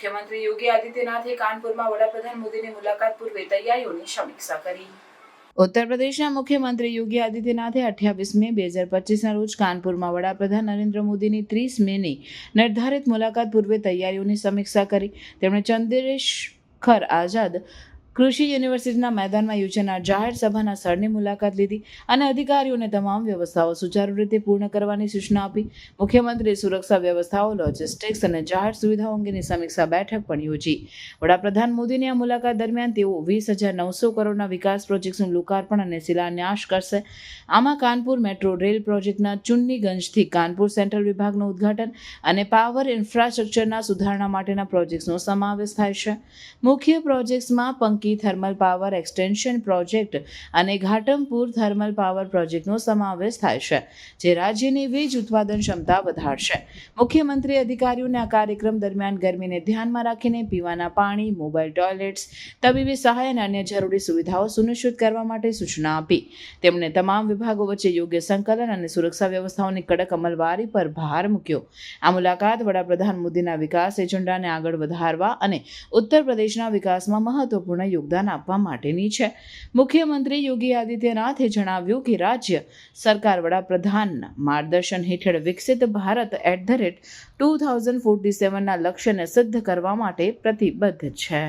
મુખ્યમંત્રી યોગી આદિત્યનાથે કાનપુરમાં વડાપ્રધાન મોદીની મુલાકાત પૂર્વે તૈયારીઓની સમીક્ષા કરી. ઉત્તર પ્રદેશના મુખ્યમંત્રી યોગી આદિત્યનાથે અઠ્યાવીસ મે બે હજાર પચીસના રોજ કાનપુરમાં વડાપ્રધાન નરેન્દ્ર મોદીની ત્રીસ મેની નિર્ધારિત મુલાકાત પૂર્વે તૈયારીઓની સમીક્ષા કરી. તેમણે ચંદ્રેશખર આઝાદ કૃષિ યુનિવર્સિટીના મેદાનમાં યોજાનાર જાહેર સભાના સ્થળની મુલાકાત લીધી અને અધિકારીઓને તમામ વ્યવસ્થાઓ સુચારુ રીતે પૂર્ણ કરવાની સૂચના આપી. મુખ્યમંત્રીએ સુરક્ષા વ્યવસ્થાઓ, લોજિસ્ટિક્સ અને જાહેર સુવિધાઓ અંગેની સમીક્ષા બેઠક પણ યોજી. વડાપ્રધાન મોદીની આ મુલાકાત દરમિયાન તેઓ વીસ હજાર નવસો કરોડના વિકાસ પ્રોજેક્ટ્સનું લોકાર્પણ અને શિલાન્યાસ કરશે. આમાં કાનપુર મેટ્રો રેલ પ્રોજેક્ટના ચુન્નીગંજથી કાનપુર સેન્ટ્રલ વિભાગનું ઉદ્ઘાટન અને પાવર ઇન્ફ્રાસ્ટ્રક્ચરના સુધારણા માટેના પ્રોજેક્ટ્સનો સમાવેશ થાય છે. મુખ્ય પ્રોજેક્ટ્સમાં Panki thermal power extension project અને ઘાટમપુર થર્મલ પાવર પ્રોજેક્ટનો સમાવેશ થાય છે, જે રાજ્યની વીજ ઉત્પાદન ક્ષમતા વધારશે. મુખ્યમંત્રી અધિકારીઓને આ કાર્યક્રમ દરમિયાન ગરમીને ધ્યાનમાં રાખીને પીવાના પાણી, મોબાઈલ ટોયલેટ્સ, તબીબી સહાય અને અન્ય જરૂરી સુવિધાઓ સુનિશ્ચિત કરવા માટે સૂચના આપી. તેમણે તમામ વિભાગો વચ્ચે યોગ્ય સંકલન અને સુરક્ષા વ્યવસ્થાઓની કડક અમલવારી પર ભાર મૂક્યો. આ મુલાકાત વડાપ્રધાન મોદીના વિકાસ એજન્ડાને આગળ વધારવા અને ઉત્તર પ્રદેશના વિકાસમાં મહત્વપૂર્ણ યોગદાન આપવા માટેની છે. મુખ્યમંત્રી યોગી આદિત્યનાથે જણાવ્યું કે રાજ્ય સરકાર વડાપ્રધાનના માર્ગદર્શન હેઠળ વિકસિત Bharat at the rate two thousand forty સેવનના લક્ષ્યને સિદ્ધ કરવા માટે પ્રતિબદ્ધ છે.